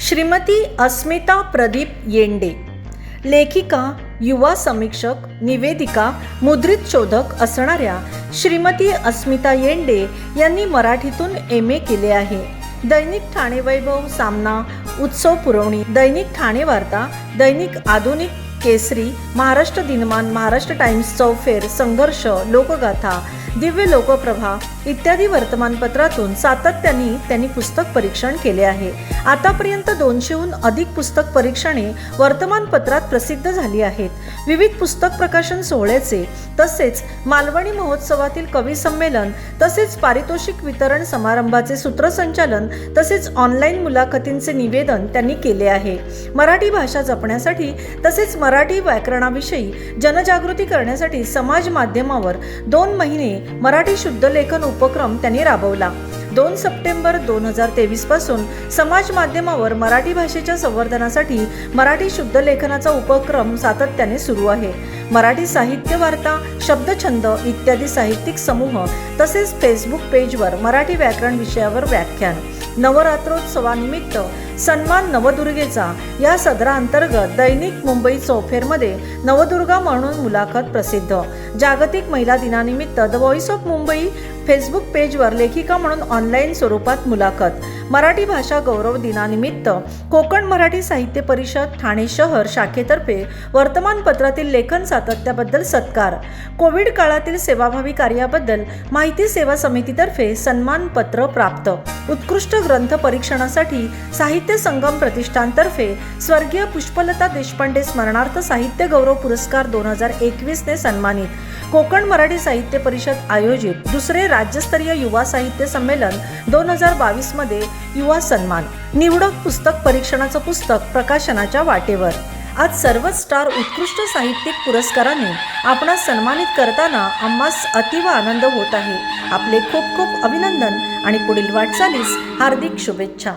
श्रीमती अस्मिता प्रदीप येंडे. लेखिका युवा समीक्षक निवेदिका मुद्रित शोधक असणाऱ्या श्रीमती अस्मिता येंडे यांनी मराठीतून एम ए केले आहे. दैनिक ठाणे वैभव सामना उत्सव पुरवणी दैनिक ठाणे वार्ता दैनिक आधुनिक केसरी महाराष्ट्र दिनमान महाराष्ट्र टाइम्स चौफेर संघर्ष लोकगाथा दिव्य लोकप्रभा इत्यादी वर्तमानपत्रातून सातत्याने त्यांनी पुस्तक परीक्षण केले आहे. आतापर्यंत दोनशेहून अधिक पुस्तक परीक्षणे वर्तमानपत्रात प्रसिद्ध झाली आहेत. विविध पुस्तक प्रकाशन सोहळ्याचे तसेच मालवणी महोत्सवातील कवी संमेलन तसेच पारितोषिक वितरण समारंभाचे सूत्रसंचालन तसेच ऑनलाईन मुलाखतींचे निवेदन त्यांनी केले आहे. मराठी भाषा जपण्यासाठी तसेच मराठी मराठी व्याकरणाविषयी जनजागृती करण्यासाठी समाज माध्यमावर दोन महिने मराठी शुद्ध लेखन उपक्रम त्यांनी राबवला. दोन सप्टेंबर दोन हजार तेवीसपासून समाज माध्यमावर मराठी भाषेच्या संवर्धनासाठी मराठी शुद्ध लेखनाचा उपक्रम सातत्याने सुरू आहे. मराठी साहित्य वार्ता शब्दछंद इत्यादी साहित्यिक समूह तसेच फेसबुक पेजवर मराठी व्याकरण विषयावर व्याख्यान. नवरात्रोत्सवानिमित्त सन्मान नवदुर्गेचा. या सदराअंतर्गत दैनिक मुंबई चौफेरमध्ये नवदुर्गा म्हणून मुलाखत प्रसिद्ध. जागतिक महिला दिनानिमित्त the voice of Mumbai Facebook पेजवर लेखिका म्हणून ऑनलाईन स्वरूपात मुलाखत. मराठी भाषा गौरव दिनानिमित्त कोकण मराठी साहित्य परिषद ठाणे शहर शाखेतर्फे वर्तमानपत्रातील लेखन सातत्याबद्दल सत्कार. कोविड काळातील सेवाभावी कार्याबद्दल माहिती सेवा समितीतर्फे सन्मानपत्र प्राप्त. उत्कृष्ट ग्रंथ परीक्षणासाठी साहित्य साहित्य संगम प्रतिष्ठानतर्फे स्वर्गीय पुष्पलता देशपांडे स्मरणार्थ साहित्य गौरव पुरस्कार दोन हजार एकवीसने सन्मानित. कोकण मराठी साहित्य परिषद आयोजित दुसरे राज्यस्तरीय युवा साहित्य संमेलन दोन हजार बावीसमध्ये युवा सन्मान. निवडक पुस्तक परीक्षणाचं पुस्तक प्रकाशनाच्या वाटेवर. आज सर्वच स्टार उत्कृष्ट साहित्यिक पुरस्काराने आपणास सन्मानित करताना आम्हास अतिव आनंद होत आहे. आपले खूप खूप अभिनंदन आणि पुढील वाटचालीस हार्दिक शुभेच्छा.